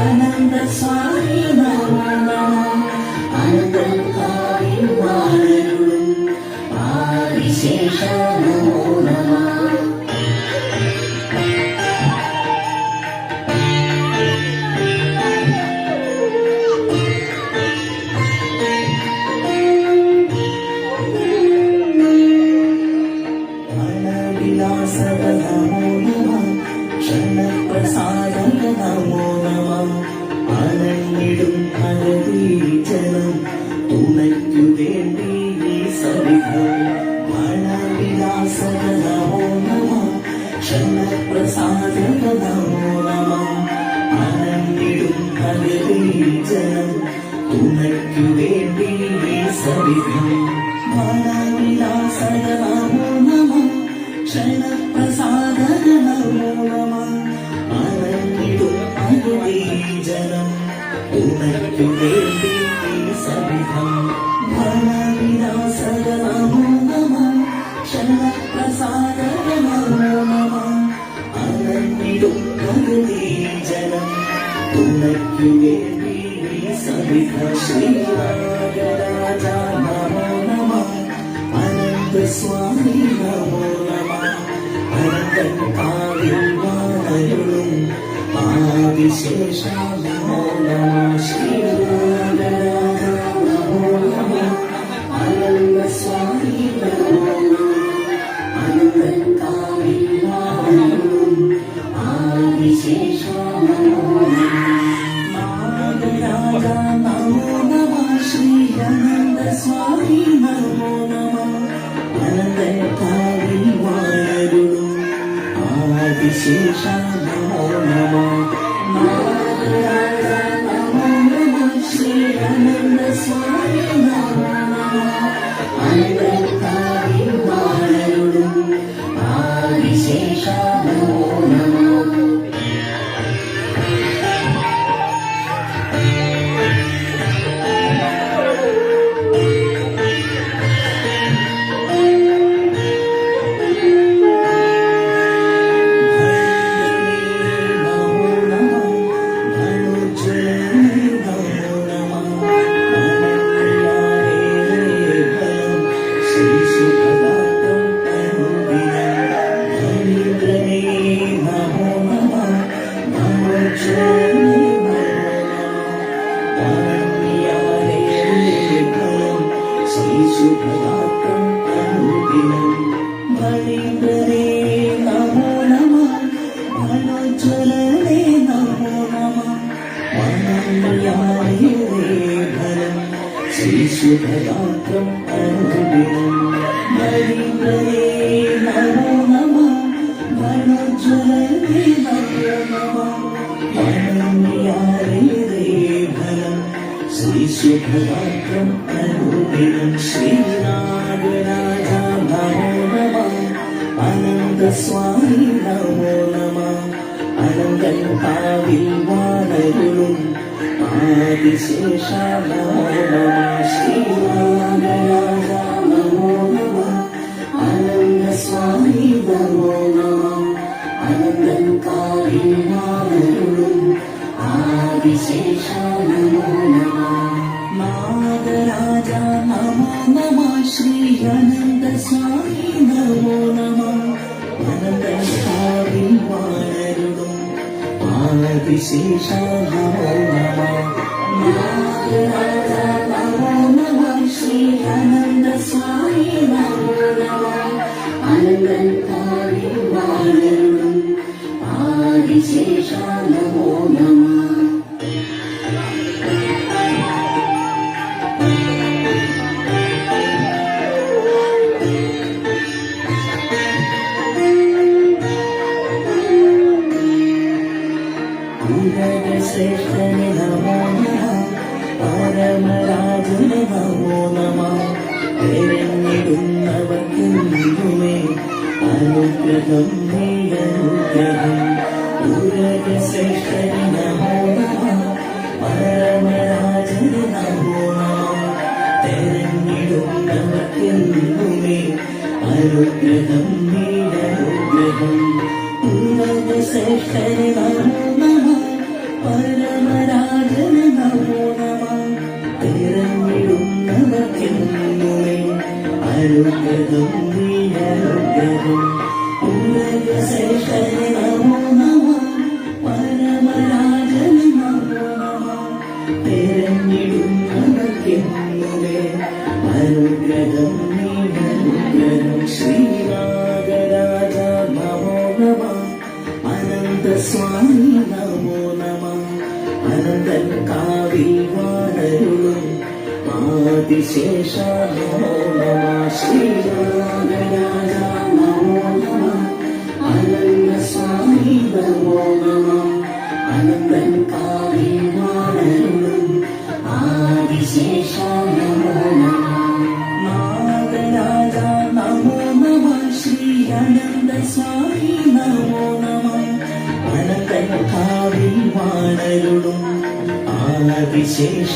അനന്ത സ്വാമി നമോ നമ അനന്തകാരി വാഴും ആദിശേഷ നമോ തുണയ്ക്കു വേണ്ടി ഈ സവിധം ജ്ഞാനവിലാസക നമോ നമ ക്ഷണപ്രസാദക നമോ നമ അനങ്ങിടും അനദീജനം തുണയ്ക്കു വേണ്ടി ഈ സവിധം ജ്ഞാനവിലാസക നമോ നമ ക്ഷണപ്രസാദക നമോ നമ അനങ്ങിടും അരുവീജനം ഉണയ്ക്കു വേണ്ടി സ്വാമി നമോ നമ അനന്തൻ കാവിൽ വാണരുളും ആദിശേഷ നമോ നമ ശ്രീരാഗരാജ ആദിശേഷ നമോ നമ നാഗരാജ നമോ നമ ഭരിന്ദ്രേ നമോ നമ മനോജ്വലനേ നമോ നമ ഫലം ശ്രീശുഭയാത്രം അനുദിനം ഭരിന്ദ്രേ നമോ നമ മനോജ്വലനേ നമോ നമ ഫലം ശ്രീശുഭയാത്രം അനുദിനം ശ്രീനാഗരാജ നമോ സ്വാമി നമോ നമ അനന്തൻ കാവിൽ വാണരുളും. ആദിശേഷ നമോ നമ ശ്രീനാഗരാജ നമോ നമ അനന്ത സ്വാമി നമോ നമ അനന്തൻ കാവിൽ വാണരുളും. ആദിശേഷ നമോ നമ നാഗരാജ നമോ നമ ശ്രീ അനന്ത സ്വാമി നമോ നമ അനന്തൻ കാവിൽ വാഴരുളും ശ്രേഷ്ഠന് നമോ നമ പരമരാജന് നമോ നമ തിരഞ്ഞിടുന്നവർക്കുമേ അനുഗ്രഹം നീ അനുഗ്രഹം ശ്രേഷ്ഠന് നമോ നമ പരമരാജന് നമോ നമ തെരഞ്ഞിടുന്നവർക്കുമേ അനുഗ്രഹം നീ അനുഗ്രഹം ശ്രേഷ്ഠന് നമോ പരമരാജന നമോ നമ പിറന്നിടുന്നവർക്കെന്നുമേ അരുഗ്രഹം നീ അനുഗ്രഹം ഉലകശേഷന നമോ നമ പരമരാജന നമോ നമ പിറന്നിടുന്നവർക്കെന്നുമേ അനുഗ്രഹം നീ അനന്തസ്വാമി നമോ അനന്തൻ കാവിമാണരുളും ആദിശേഷ നമോ ശ്രീ അനന്ത സ്വാമി നമോ നമ വിശേഷ